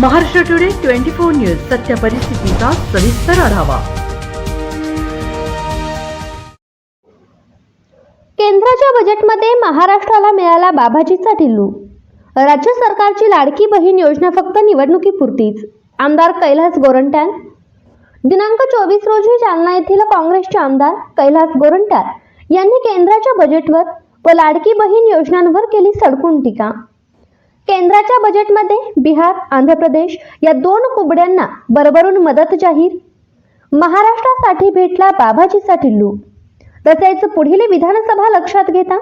Maharashtra today twenty four news सत्य परिस्थितीचा सविस्तर आढावा. केंद्राच्या बजेटमध्ये महाराष्ट्राला मिळाला बाबाजीचा टिल्लू राज्य सरकारची लाडकी बहीण योजना फक्त निवडणुकीपुरतीच. आमदार कैलास गोरंट्याल. दिनांक चोवीस रोजी जालना येथील काँग्रेसचे आमदार कैलास गोरंट्याल यांनी केंद्राच्या बजेटवर व लाडकी बहीण योजनांवर केली सडकून टीका. केंद्राच्या बजेटमध्ये बिहार आंध्र प्रदेश या दोन कुबड्यांना बरोबरून मदत जाहीर. महाराष्ट्रासाठी भेटला बाबाजीसाठी लू. तसेच पुढील विधानसभा लक्षात घेता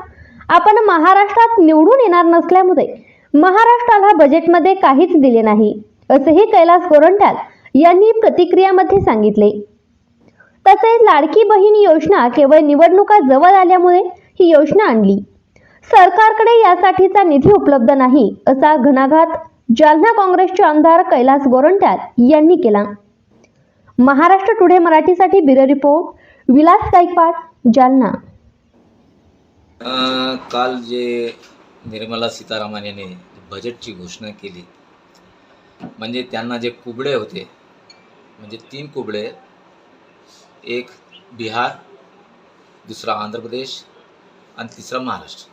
आपण महाराष्ट्रात निवडून येणार नसल्यामुळे महाराष्ट्राला बजेटमध्ये काहीच दिले नाही असेही कैलास गोरंट्याल यांनी प्रतिक्रियामध्ये सांगितले. तसेच लाडकी बहीण योजना केवळ निवडणुका जवळ आल्यामुळे ही योजना आणली. सरकारकडे यासाठीचा निधी उपलब्ध नाही असा घणाघात जालना काँग्रेसचे आमदार कैलास गोरंट्याल यांनी केला. महाराष्ट्र टुडे मराठीसाठी ब्युरो रिपोर्ट विलास गायकवाड जालना. काल जे निर्मला सीतारामन यांनी बजेटची घोषणा केली म्हणजे त्यांना जे कुबडे होते म्हणजे तीन कुबडे एक बिहार दुसरा आंध्र प्रदेश आणि तिसरा महाराष्ट्र.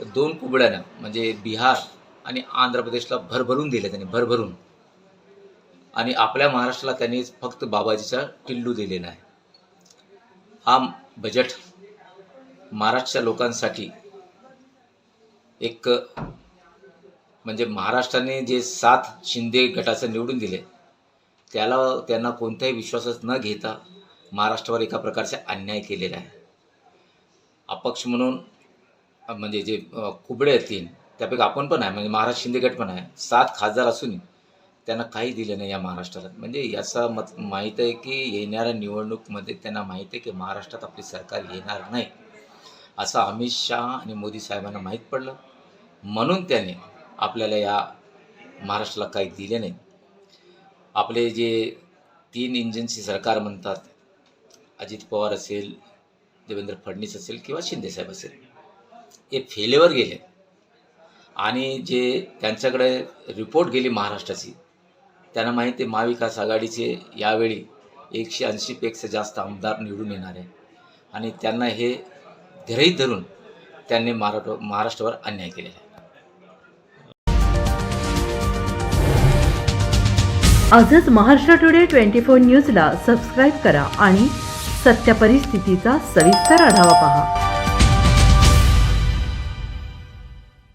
तर दोन कुबड्यानं म्हणजे बिहार आणि आंध्र प्रदेशला भरभरून दिले त्यांनी भरभरून. आणि आपल्या महाराष्ट्राला त्यांनी फक्त बाबाजीचा टिल्लू दिलेला आहे हा बजेट महाराष्ट्रच्या लोकांसाठी एक म्हणजे महाराष्ट्राने जे सात शिंदे गटाचं निवडून दिले त्याला त्यांना कोणत्याही विश्वासच न घेता महाराष्ट्रावर एका प्रकारचा अन्याय केलेला आहे. अपक्ष म्हणून म्हणजे जे कुबडे आहेत तीन त्यापैकी आपण पण आहे. म्हणजे महाराष्ट्र शिंदे गट पण आहे. सात खासदार असूनही त्यांना काही दिलं नाही या महाराष्ट्राला. म्हणजे याचा मत माहीत आहे की येणाऱ्या निवडणूकमध्ये त्यांना माहीत आहे की महाराष्ट्रात आपली सरकार येणार नाही. असं अमित शहा आणि मोदी साहेबांना माहीत पडलं. म्हणून त्याने आपल्याला या महाराष्ट्राला काही दिले नाही. आपले जे तीन इंजन्सी सरकार म्हणतात अजित पवार असेल देवेंद्र फडणवीस असेल किंवा शिंदेसाहेब असेल हे फेलेवर गेले. आणि जे त्यांच्याकडे रिपोर्ट गेली महाराष्ट्राची त्यांना माहिती आहे महाविकास आघाडीचे यावेळी एकशे ऐंशीपेक्षा जास्त आमदार निवडून येणार आहे. आणि त्यांना हे गृहीत धरून त्यांनी महाराष्ट्र महाराष्ट्रावर अन्याय केलेला आहे. आजच महाराष्ट्र टुडे ट्वेंटी फोर न्यूजला सबस्क्राईब करा आणि सत्य परिस्थितीचा सविस्तर आढावा पहा.